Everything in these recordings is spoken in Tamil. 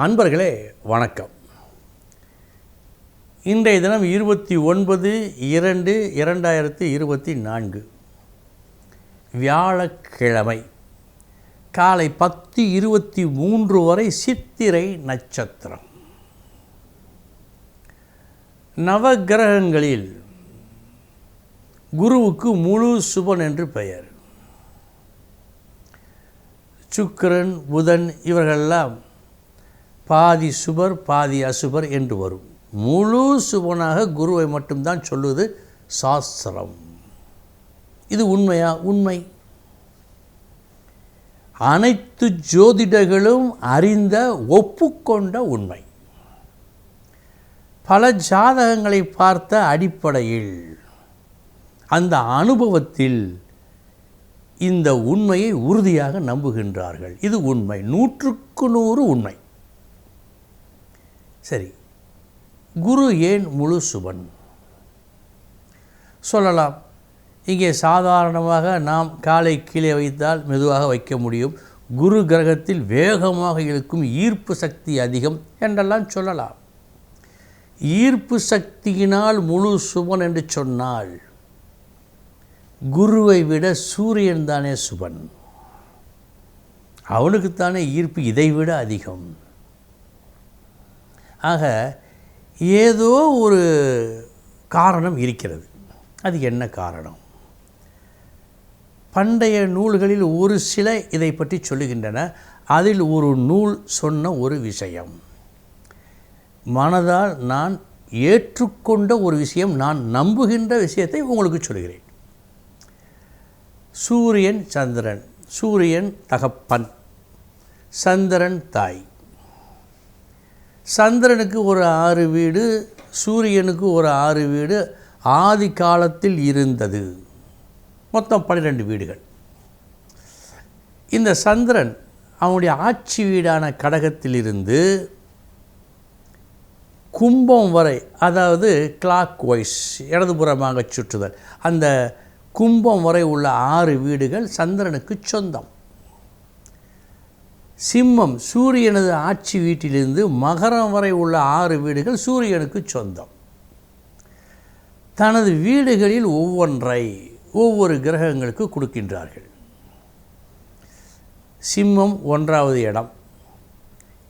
அன்பர்களே வணக்கம். இன்றைய தினம் இருபத்தி ஒன்பது இரண்டு இரண்டாயிரத்தி இருபத்தி நான்கு. வியாழக்கிழமை காலை பத்து இருபத்தி மூன்று வரை சித்திரை நட்சத்திரம். நவகிரகங்களில் குருவுக்கு முழு சுபன் என்று பெயர். சுக்கரன் புதன் இவர்களெல்லாம் பாதி சுபர் பாதி அசுபர் என்று வரும். முழு சுபனாக குருவை மட்டும்தான் சொல்லுவது சாஸ்திரம். இது உண்மையா? உண்மை. அனைத்து ஜோதிடர்களும் அறிந்த ஒப்புக்கொண்ட உண்மை. பல ஜாதகங்களை பார்த்த அடிப்படையில் அந்த அனுபவத்தில் இந்த உண்மையை உறுதியாக நம்புகின்றார்கள். இது உண்மை. நூற்றுக்கு நூறு உண்மை. சரி குரு ஏன் முழு சுபன்? சொல்லலாம். இங்கே சாதாரணமாக நாம் காலை கீழே வைத்தால் மெதுவாக வைக்க முடியும். குரு கிரகத்தில் வேகமாக இருக்கும் ஈர்ப்பு சக்தி அதிகம் என்றெல்லாம் சொல்லலாம். ஈர்ப்பு சக்தியினால் முழு சுபன் என்று சொன்னால் குருவை விட சூரியன் தானே சுபன்? அவனுக்குத்தானே ஈர்ப்பு இதைவிட அதிகம். ஆக ஏதோ ஒரு காரணம் இருக்கிறது. அது என்ன காரணம்? பண்டைய நூல்களில் ஒரு சில இதை பற்றி சொல்லுகின்றன. அதில் ஒரு நூல் சொன்ன ஒரு விஷயம். மனதால் நான் ஏற்றுக்கொண்ட ஒரு விஷயம் நான் நம்புகின்ற விஷயத்தை உங்களுக்கு சொல்கிறேன். சூரியன் சந்திரன். சூரியன் தகப்பன். சந்திரன் தாய். சந்திரனுக்கு ஒரு ஆறு வீடு சூரியனுக்கு ஒரு ஆறு வீடு ஆதி காலத்தில் இருந்தது. மொத்தம் பன்னிரெண்டு வீடுகள். இந்த சந்திரன் அவனுடைய ஆட்சி வீடான கடகத்திலிருந்து கும்பம் வரை அதாவது கிளாக் வைஸ் இடதுபுறமாக சுற்றுதல். அந்த கும்பம் வரை உள்ள ஆறு வீடுகள் சந்திரனுக்கு சொந்தம். சிம்மம் சூரியனது ஆட்சி வீட்டிலிருந்து மகரம் வரை உள்ள ஆறு வீடுகள் சூரியனுக்கு சொந்தம். தனது வீடுகளில் ஒவ்வொன்றை ஒவ்வொரு கிரகங்களுக்கு கொடுக்கின்றார்கள். சிம்மம் ஒன்றாவது இடம்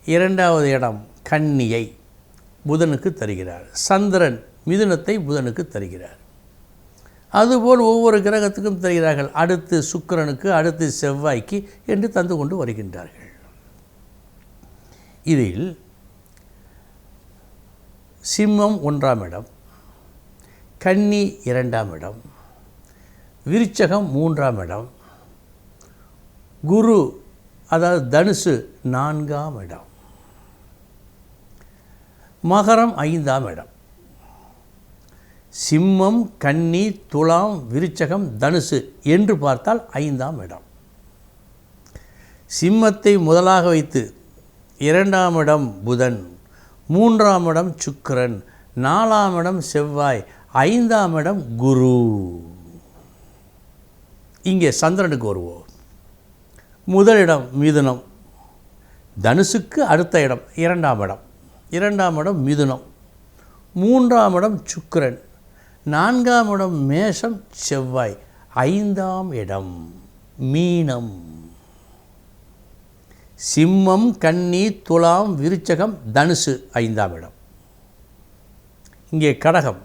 இரண்டாவது இடம் கன்னியை புதனுக்கு தருகிறார். சந்திரன் மிதுனத்தை புதனுக்கு தருகிறார். அதுபோல் ஒவ்வொரு கிரகத்துக்கும் தருகிறார்கள். அடுத்து சுக்கிரனுக்கு அடுத்து செவ்வாய்க்கு என்று தந்து கொண்டு வருகின்றார்கள். இதில் சிம்மம் ஒன்றாம் இடம் கன்னி இரண்டாம் இடம் விருச்சகம் மூன்றாம் இடம் குரு அதாவது தனுசு நான்காம் இடம் மகரம் ஐந்தாம் இடம். சிம்மம் கன்னி துலாம் விருச்சகம் தனுசு என்று பார்த்தால் ஐந்தாம் இடம். சிம்மத்தை முதலாக வைத்து இரண்டாம் இடம் புதன் மூன்றாம் இடம் சுக்கரன் நாலாம் இடம் செவ்வாய் ஐந்தாம் இடம் குரு. இங்கே சந்திரனுக்கு வருவோம். முதலிடம் மிதுனம் தனுசுக்கு அடுத்த இடம் இரண்டாம் இடம். இரண்டாம் இடம் மிதுனம் மூன்றாம் இடம் சுக்கிரன் நான்காம் இடம் மேஷம் செவ்வாய் ஐந்தாம் இடம் மீனம். சிம்மம் கன்னி துலாம் விருச்சகம் தனுசு ஐந்தாம் இடம். இங்கே கடகம்.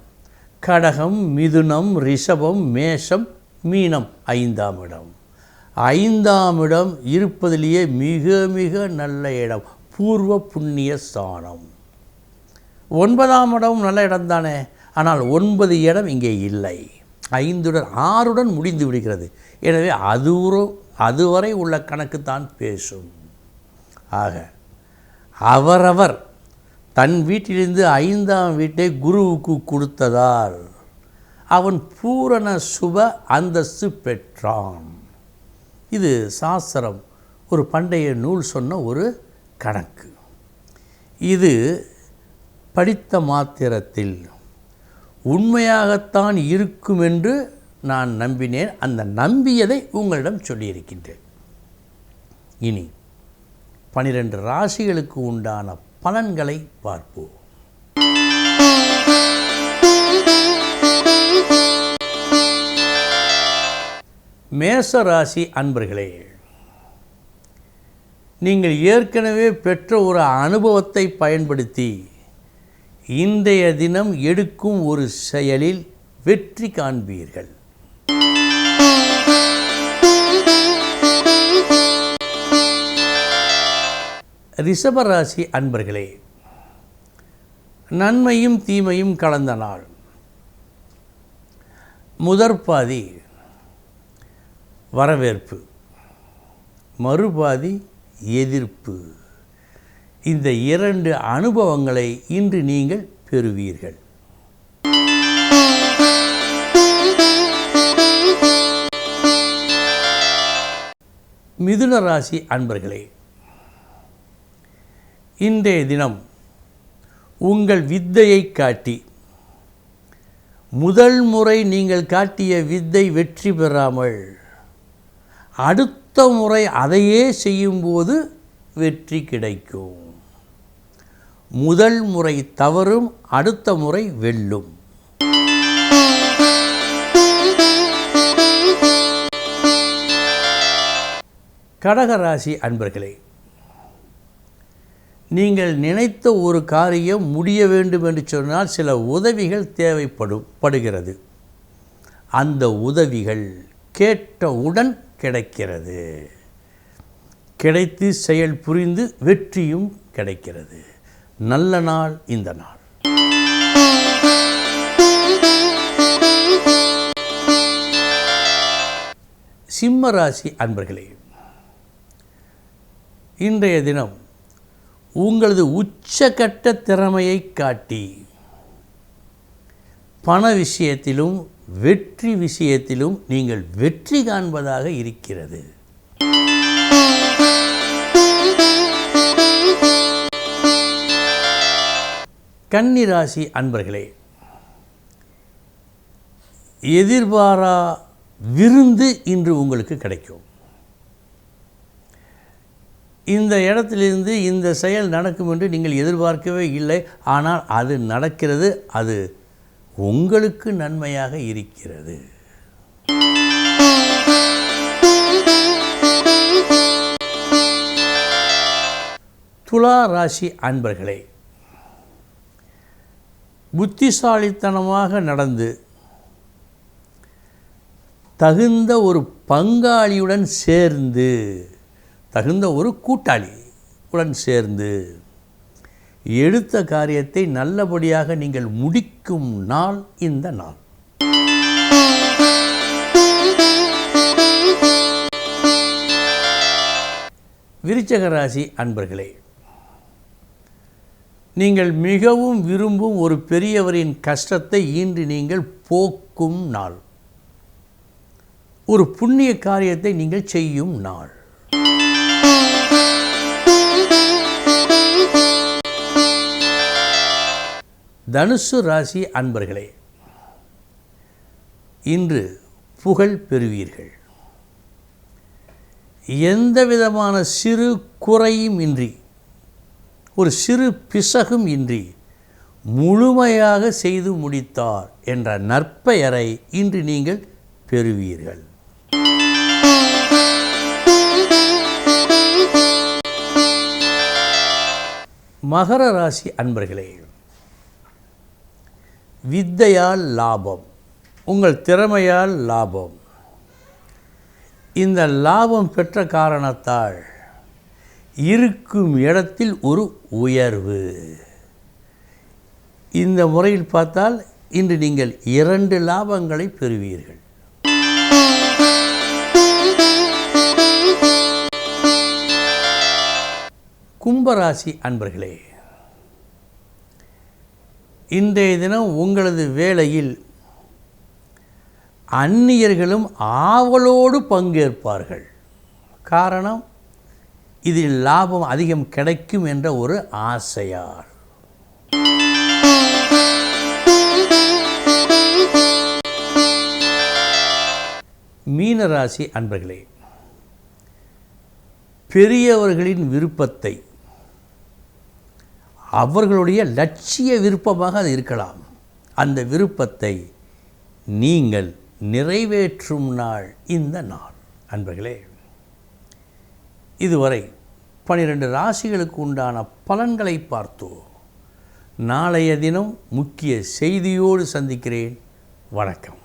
கடகம் மிதுனம் ரிஷபம் மேஷம் மீனம் ஐந்தாம் இடம். ஐந்தாம் இடம் இருப்பதிலேயே மிக மிக நல்ல இடம் பூர்வ புண்ணிய ஸ்தானம். ஒன்பதாம் இடம் நல்ல இடம் தானே? ஆனால் ஒன்பது இடம் இங்கே இல்லை. ஐந்துடன் ஆறுடன் முடிந்து விடுகிறது. எனவே அது அதுவரை உள்ள கணக்கு தான் பேசும். ஆக அவரவர் தன் வீட்டிலிருந்து ஐந்தாம் வீட்டை குருவுக்கு கொடுத்ததால் அவன் பூரண சுப அந்தஸ்து பெற்றான். இது சாஸ்திரம் ஒரு பண்டைய நூல் சொன்ன ஒரு கணக்கு. இது படித்த மாத்திரத்தில் உண்மையாகத்தான் இருக்கும் என்று நான் நம்பினேன். அந்த நம்பியதை உங்களிடம் சொல்லியிருக்கின்றேன். இனி பனிரெண்டு ராசிகளுக்கு உண்டான பலன்களை பார்ப்போம். மேச ராசி அன்பர்களே நீங்கள் ஏற்கனவே பெற்ற ஒரு அனுபவத்தை பயன்படுத்தி இன்றைய தினம் எடுக்கும் ஒரு செயலில் வெற்றி காண்பீர்கள். ரிஷபராசி அன்பர்களே நன்மையும் தீமையும் கலந்த நாள். முதற்பாதி வரவேற்பு மறுபாதி எதிர்ப்பு. இந்த இரண்டு அனுபவங்களை இன்று நீங்கள் பெறுவீர்கள். மிதுன ராசி அன்பர்களே இன்றைய தினம் உங்கள் வித்தையை காட்டி. முதல் முறை நீங்கள் காட்டிய வித்தை வெற்றி பெறாமல் அடுத்த முறை அதையே செய்யும்போது வெற்றி கிடைக்கும். முதல் முறை தவறும் அடுத்த முறை வெல்லும். கடகராசி அன்பர்களே நீங்கள் நினைத்த ஒரு காரியம் முடிய வேண்டும் என்று சொன்னால் சில உதவிகள் தேவைப்படும் படுகிறது. அந்த உதவிகள் கேட்டவுடன் கிடைக்கிறது. கிடைத்து செயல் புரிந்து வெற்றியும் கிடைக்கிறது. நல்ல நாள் இந்த நாள். சிம்ம ராசி அன்பர்களே இன்றைய தினம் உங்களது உச்சகட்ட திறமையை காட்டி பண விஷயத்திலும் வெற்றி விஷயத்திலும் நீங்கள் வெற்றி காண்பதாக இருக்கிறது. கன்னிராசி அன்பர்களே எதிர்பாரா விருந்து இன்று உங்களுக்கு கிடைக்கும். இந்த இடத்திலிருந்து இந்த செயல் நடக்கும் என்று நீங்கள் எதிர்பார்க்கவே இல்லை. ஆனால் அது நடக்கிறது. அது உங்களுக்கு நன்மையாக இருக்கிறது. துலா ராசி அன்பர்களே புத்திசாலித்தனமாக நடந்து தகுந்த ஒரு பங்காளியுடன் சேர்ந்து தகுந்த ஒரு கூட்டாளி உடன் சேர்ந்து எடுத்த காரியத்தை நல்லபடியாக நீங்கள் முடிக்கும் நாள் இந்த நாள். விருச்சக ராசி அன்பர்களே நீங்கள் மிகவும் விரும்பும் ஒரு பெரியவரின் கஷ்டத்தை இன்று நீங்கள் போக்கும் நாள். ஒரு புண்ணிய காரியத்தை நீங்கள் செய்யும் நாள். தனுசு ராசி அன்பர்களே இன்று புகழ் பெறுவீர்கள். எந்த விதமான சிறு குறையும் இன்றி ஒரு சிறு பிசகும் இன்றி முழுமையாக செய்து முடித்தார் என்ற நற்பெயரை இன்று நீங்கள் பெறுவீர்கள். மகர ராசி அன்பர்களே வித்தையால் லாபம். உங்கள் திறமையால் லாபம். இந்த லாபம் பெற்ற காரணத்தால் இருக்கும் இடத்தில் ஒரு உயர்வு. இந்த முறையில் பார்த்தால் இன்று நீங்கள் இரண்டு லாபங்களை பெறுவீர்கள். கும்பராசி அன்பர்களே இன்றைய தினம் உங்களது வேலையில் அந்நியர்களும் ஆவலோடு பங்கேற்பார்கள். காரணம் இதில் லாபம் அதிகம் கிடைக்கும் என்ற ஒரு ஆசையால். மீனராசி அன்பர்களே பெரியவர்களின் விருப்பத்தை அவர்களுடைய லட்சிய விருப்பமாக அது இருக்கலாம். அந்த விருப்பத்தை நீங்கள் நிறைவேற்றும் நாள் இந்த நாள். அன்பர்களே இதுவரை பனிரெண்டு ராசிகளுக்கு உண்டான பலன்களை பார்த்தோம் நாளைய தினம் முக்கிய செய்தியோடு சந்திக்கிறேன். வணக்கம்.